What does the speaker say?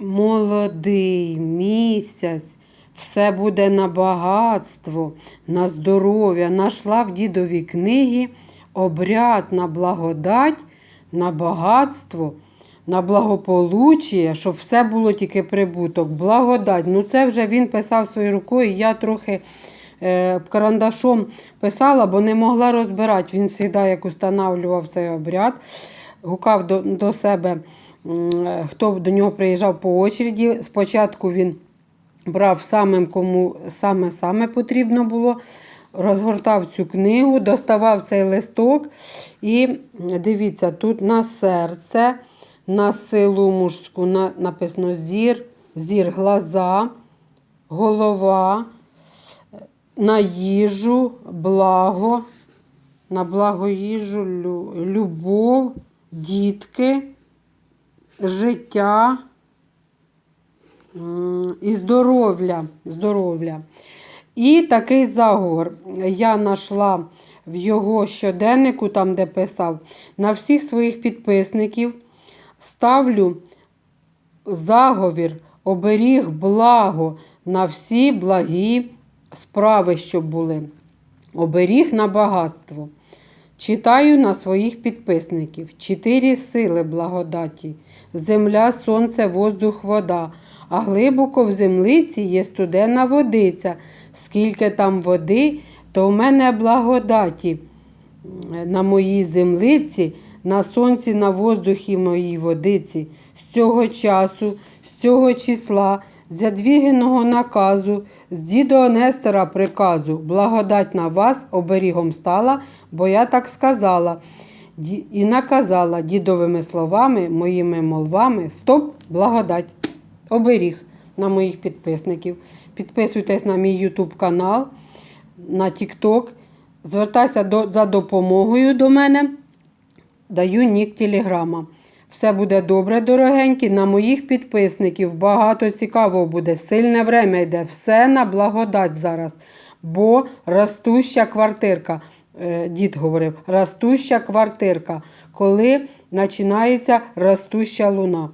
молодий місяць, все буде на багатство, на здоров'я. Нашла в дідовій книгі обряд на благодать, на багатство, на благополуччя, щоб все було тільки прибуток. Благодать. Ну це вже він писав своєю рукою. Я трохи е, карандашом писала, бо не могла розбирати. Він завжди як устанавлював цей обряд, гукав до, до себе, хто до нього приїжджав по очереді. Спочатку він брав самим, кому саме-саме потрібно було, розгортав цю книгу, доставав цей листок. І дивіться, тут на серце, на силу мужську на, написано зір, зір глаза, голова, на їжу, благо, на благо їжу, лю- любов, дітки, життя. І здоров'я. здоров'я. І такий заговор я знайшла в його щоденнику, там де писав, на всіх своїх підписників ставлю заговір, оберіг благо на всі благі справи, що були. Оберіг на багатство. Читаю на своїх підписників чотири сили благодаті, земля, сонце, воздух, вода, а глибоко в землиці є студена водиця. Скільки там води, то в мене благодаті. На моїй землиці, на сонці, на воздухі моїй водиці. З цього часу, з цього числа, з задвігеного наказу, з дідого Нестора приказу, благодать на вас оберігом стала, бо я так сказала. І наказала дідовими словами, моїми молвами, стоп, благодать, оберіг на моїх підписників. Підписуйтесь на мій YouTube канал, на TikTok. Звертайся до, за допомогою до мене. Даю нік телеграма. Все буде добре, дорогенькі. На моїх підписників багато цікавого буде. Сильне время йде. Все на благодать зараз. Бо ростуща квартирка. Е, Дід говорив, ростуща квартирка, коли починається ростуща луна.